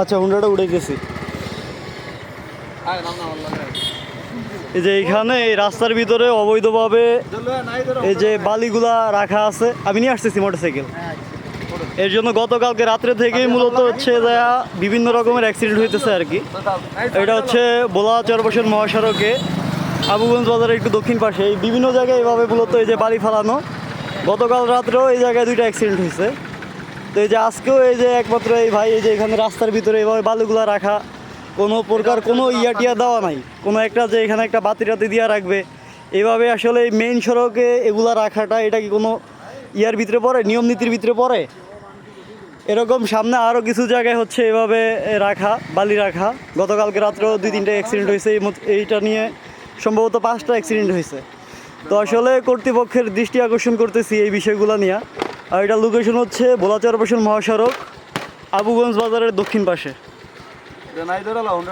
আচ্ছা হুন্ডাটা উড়ে গেছি এই যে এইখানে এই রাস্তার ভিতরে অবৈধভাবে এই যে বালিগুলা রাখা আছে আমি নিয়ে আসতেছি মোটরসাইকেল। এর জন্য গতকালকে রাত্রে থেকেই মূলত হচ্ছে যে বিভিন্ন রকমের অ্যাক্সিডেন্ট হইতেছে আর কি। এটা হচ্ছে বোলা চরবসন মহাসড়কে আবুগঞ্জ বাজারের একটু দক্ষিণ পাশে। এই বিভিন্ন জায়গায় এভাবে মূলত এই যে বালি ফালানো। গতকাল রাত্রেও এই জায়গায় দুইটা অ্যাক্সিডেন্ট হয়েছে তো এই যে আজকেও এই যে একমাত্র এই ভাই, এই যে এখানে রাস্তার ভিতরে এইভাবে বালুগুলা রাখা, কোনো প্রকার কোনো ইয়া টিয়া দেওয়া নাই। কোনো একটা যে এখানে একটা বাতি টাতি দিয়া রাখবে। এইভাবে আসলে মেইন সড়কে এগুলা রাখাটা, এটা কি কোনো ইয়ার ভিতরে পড়ে? নিয়ম নীতির ভিতরে পড়ে? এরকম সামনে আরও কিছু জায়গায় হচ্ছে এভাবে রাখা, বালি রাখা। গতকালকে রাত্রেও দুই তিনটে অ্যাক্সিডেন্ট হয়েছে এইটা নিয়ে সম্ভবত পাঁচটা অ্যাক্সিডেন্ট হয়েছে। তো আসলে কর্তৃপক্ষের দৃষ্টি আকর্ষণ করতেছি এই বিষয়গুলো নিয়ে। আর এটা লোকেশন হচ্ছে ভোলাচরপাশন মহাসড়ক আবুগঞ্জ বাজারের দক্ষিণ পাশে।